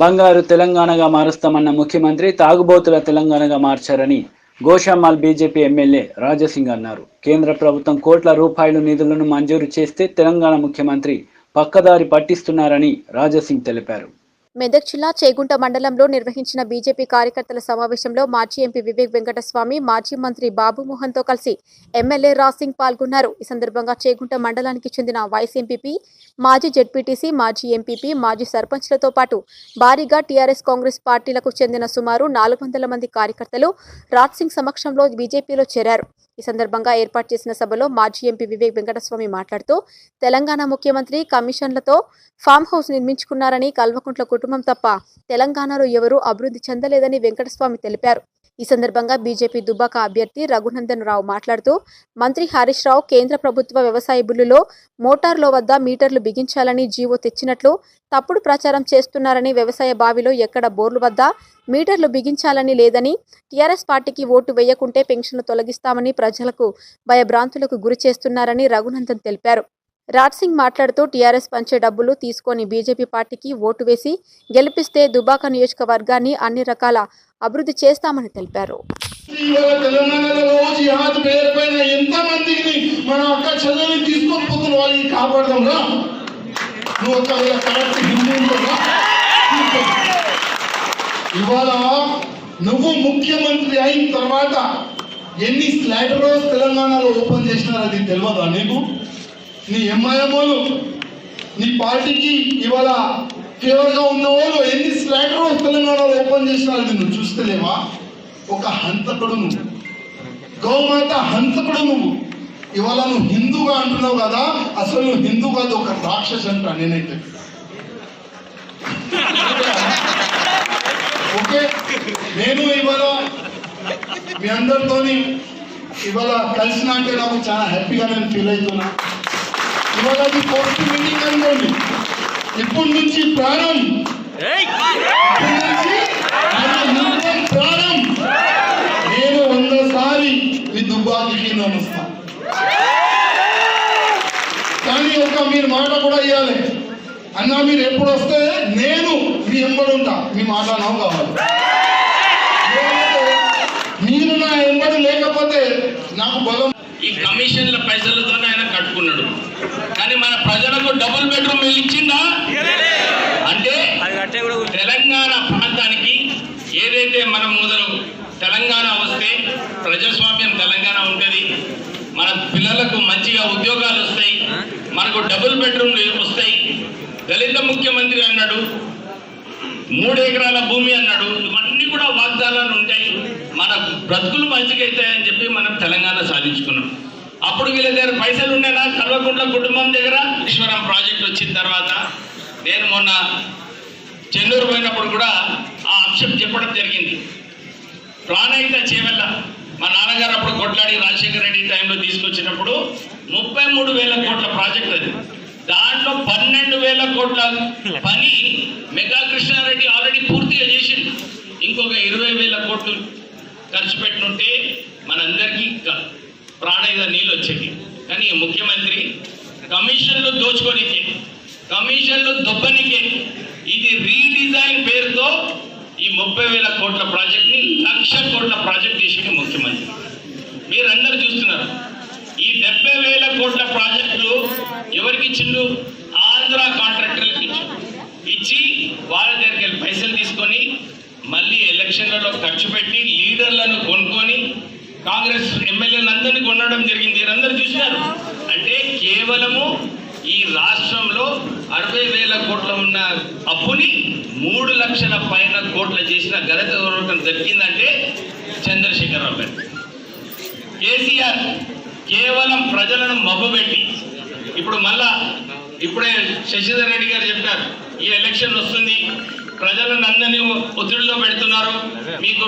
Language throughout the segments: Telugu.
బంగారు తెలంగాణగా మారుస్తామన్న ముఖ్యమంత్రి తాగుబోతుల తెలంగాణగా మార్చారని గోషామాల్ బీజేపీ ఎమ్మెల్యే రాజసింగ్ అన్నారు. కేంద్ర ప్రభుత్వం కోట్ల రూపాయల నిధులను మంజూరు చేస్తే తెలంగాణ ముఖ్యమంత్రి పక్కదారి పట్టిస్తున్నారని రాజసింగ్ తెలిపారు. మెదక్ జిల్లా చేగుంట మండలంలో నిర్వహించిన బీజేపీ కార్యకర్తల సమావేశంలో మాజీ ఎంపీ వివేక్ వెంకటస్వామి మాజీ మంత్రి బాబు కలిసి ఎమ్మెల్యే రాజ్ సింగ్ పాల్గొన్నారు. ఈ సందర్భంగా చేగుంట మండలానికి చెందిన వైస్ ఎంపీపీ మాజీ జెడ్పీటీసీ మాజీ ఎంపీపీ మాజీ సర్పంచ్లతో పాటు భారీగా టీఆర్ఎస్ కాంగ్రెస్ పార్టీలకు చెందిన సుమారు నాలుగు వందల మంది కార్యకర్తలు రాజ్ సింగ్ సమక్షంలో బీజేపీలో చేరారు. ఈ సందర్భంగా ఏర్పాటు చేసిన సభలో మాజీ ఎంపీ వివేక్ వెంకటస్వామి మాట్లాడుతూ తెలంగాణ ముఖ్యమంత్రి కమిషన్లతో ఫామ్ హౌస్ నిర్మించుకున్నారని కల్వకుంట్ల కుటుంబం తప్ప తెలంగాణలో ఎవరూ అభివృద్ధి చెందలేదని వెంకటస్వామి తెలిపారు. ఈ సందర్భంగా బీజేపీ దుబ్బాక అభ్యర్థి రఘునందన్ రావు మాట్లాడుతూ మంత్రి హరీష్ రావు కేంద్ర ప్రభుత్వ వ్యవసాయ బిల్లులో మోటార్ల వద్ద మీటర్లు బిగించాలని జీవో తెచ్చినట్లు తప్పుడు ప్రచారం చేస్తున్నారని వ్యవసాయ బావిలో ఎక్కడ బోర్లు వద్ద మీటర్లు బిగించాలని లేదని టీఆర్ఎస్ పార్టీకి ఓటు వేయకుంటే పెన్షన్లు తొలగిస్తామని ప్రజలకు భయభ్రాంతులకు గురి చేస్తున్నారని రఘునందన్ తెలిపారు. రాజ్ సింగ్ మాట్లాడుతూ టీఆర్ఎస్ పంచే డబ్బులు తీసుకొని బీజేపీ పార్టీకి ఓటు వేసి గెలిపిస్తే దుబాక నియోజకవర్గాన్ని అన్ని రకాల అభివృద్ధి చేస్తామని తెలిపారు. ఇవాళ నువ్వు ముఖ్యమంత్రి అయిన తర్వాత ఎన్ని స్లాటర్ హౌస్ తెలంగాణలో ఓపెన్ చేసినారు అది తెలియదా నీకు? నీ ఎంఐఎంఓలు నీ పార్టీకి ఇవాళ ఫేవర్గా ఉన్న వాళ్ళు ఎన్ని స్లాటర్ తెలంగాణలో ఓపెన్ చేసినారు నువ్వు చూస్తలేవా? ఒక హంతకుడు నువ్వు. గౌమాత హంతకుడు నువ్వు. ఇవాళ నువ్వు హిందూగా అంటున్నావు కదా అసలు నువ్వు హిందూ కాదు ఒక రాక్షస్ అంటా నేనైతే. ఓకే? నేను ఇవాళ మీ అందరితోని ఇవాళ కలిసిన అంటే నాకు చాలా హ్యాపీగా నేను ఫీల్ అవుతున్నా. ఇవాళ అది పోస్ట్ మీటింగ్ అనుకోండి ఇప్పటి నుంచి ప్రాణం. యుద్ధం ప్రాణం. నేను వందసారి మీ దుబ్బాకి నమస్తా కానీ ఒక మీరు మాట కూడా ఇవ్వాలి అన్నా మీరు ఎప్పుడు వస్తే నేను మీ ఎంబడి ఉంటా. మీ మాట నాకు కావాలి. మీరు నా ఎంబడి లేకపోతే నాకు బలం ఈ కమిషన్ల పైసలతోనే ఆయన కట్టుకున్నాడు. కానీ మన ప్రజలకు డబుల్ బెడ్రూమ్ ఇల్లు ఇచ్చిందా? అంటే తెలంగాణ ప్రాంతానికి ఏదైతే మనం మొదలు తెలంగాణ వస్తే ప్రజాస్వామ్యం తెలంగాణ ఉంటుంది. మన పిల్లలకు మంచిగా ఉద్యోగాలు వస్తాయి. మనకు డబుల్ బెడ్రూమ్లు వస్తాయి. దళిత ముఖ్యమంత్రి అన్నాడు. మూడు ఎకరాల భూమి అన్నాడు. ఇవన్నీ కూడా వాగ్దానాలు ఉంటాయి. మన బ్రతుకులు మంచిగా అవుతాయని చెప్పి మనం తెలంగాణ సాధించుకున్నాం. అప్పుడు వీళ్ళ దగ్గర పైసలు ఉండేనా? కల్వకుంట్ల కుటుంబం దగ్గర ఈశ్వరం ప్రాజెక్ట్ వచ్చిన తర్వాత నేను మొన్న చెన్నూరు పోయినప్పుడు కూడా ఆ అంశం చెప్పడం జరిగింది. ప్రాణహిత చేవెళ్ళ. మా నాన్నగారు అప్పుడు కొట్లాడి రాజశేఖర రెడ్డి టైంలో తీసుకొచ్చినప్పుడు ముప్పై మూడు వేల కోట్ల ప్రాజెక్ట్ అది. దాంట్లో పన్నెండు వేల కోట్ల పని మెగా కృష్ణారెడ్డి ఆల్రెడీ పూర్తిగా చేసిండు. ఇంకొక ఇరవై వేల కోట్లు ఖర్చు పెట్టినుంటే మనందరికీ క- నీళ్ళు వచ్చేది కానీ ముఖ్యమంత్రి కమిషన్లు దోచుకోనికే కమిషన్లు దొబ్బనికే ఇది రీడిజైన్ పేరుతో ఈ ముప్పై వేల కోట్ల ప్రాజెక్ట్ని లక్ష కోట్ల ప్రాజెక్ట్ చేసింది ముఖ్యమంత్రి. మీరందరూ చూస్తున్నారు ఈ డెబ్బై వేల కోట్ల ప్రాజెక్టులు ఎవరికి ఇచ్చిండు ఆంధ్ర కాంట్రాక్ట్ ఇచ్చిండు ఇచ్చి వాళ్ళ దగ్గరికి వెళ్ళి పైసలు తీసుకొని మళ్ళీ ఎలక్షన్లలో ఖర్చు పెట్టి లీడర్లను కొనుక్కొని కాంగ్రెస్ ఎమ్మెల్యేలందరినీ కొనడం జరిగింది. మీరందరూ చూశారు. అంటే కేవలము ఈ రాష్ట్రంలో అరవై వేల కోట్ల ఉన్న అప్పుని మూడు లక్షల పైన కోట్ల చేసిన ఘనత ఎవరికైనా దక్కిందంటే చంద్రశేఖరరావు గారు. కేసీఆర్ కేవలం ప్రజలను మబ్బుపెట్టి ఇప్పుడు మళ్ళా ఇప్పుడే శశిధర్ రెడ్డి గారు చెప్పారు ఈ ఎలక్షన్ వస్తుంది ప్రజలను అందరినీ ఒత్తిడిలో పెడుతున్నారు. మీకు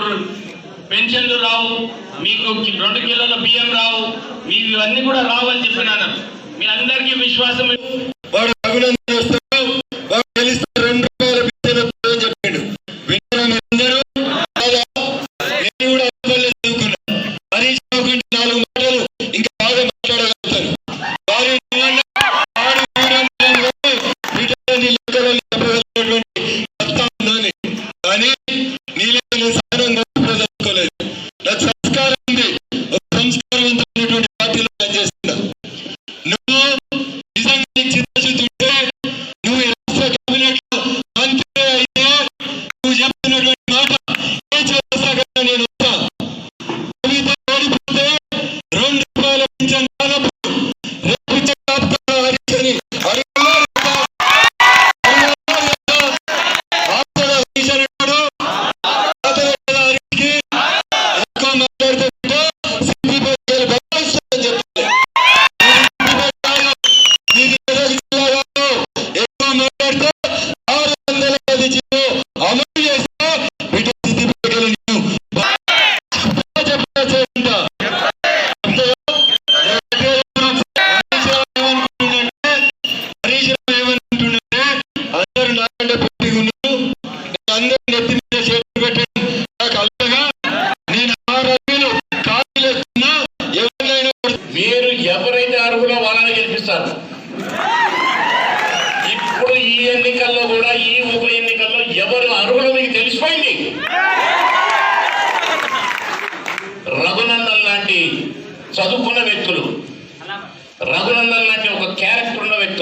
పెన్షన్లు రావు. మీకు రెండు కిలోల బియ్యం రావు. మీకు ఇవన్నీ కూడా రావు అని చెప్పినాను. మీ అందరికీ విశ్వాసం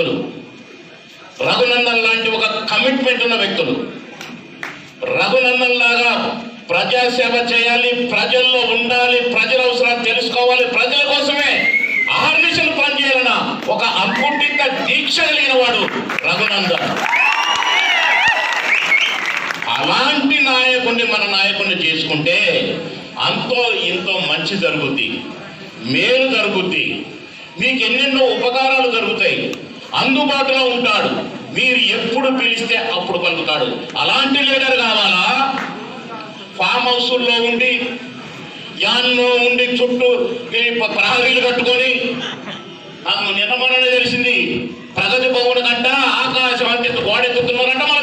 వ్యక్తులు. రఘునందన్ లాంటి ఒక కమిట్మెంట్ ఉన్న వ్యక్తులు. రఘునందన్ లాగా ప్రజాసేవ చేయాలి ప్రజల్లో ఉండాలి ప్రజల అవసరాలు తెలుసుకోవాలి ప్రజల కోసమే ఆర్మిషన్ పనిచేయాలన్న ఒక అకుంఠిత దీక్ష కలిగిన వాడు రఘునందన్. అలాంటి నాయకుడిని మన నాయకుడిని చేసుకుంటే అంతో ఇంతో మంచి జరుగుద్ది మేలు జరుగుద్ది. మీకు ఎన్నెన్నో ఉపకారాలు జరుగుతాయి. అందుబాటులో ఉంటాడు. మీరు ఎప్పుడు పిలిస్తే అప్పుడు పలుకుతాడు. అలాంటి లీడర్ కావాలా? ఫామ్ హౌసుల్లో ఉండి యాన్లో ఉండి చుట్టూ ప్రహరీలు కట్టుకొని నాకు నిన్న తెలిసింది. ప్రగతి భవన్ కంట ఆకాశం అంటే గోడెత్తుతున్నారంట మన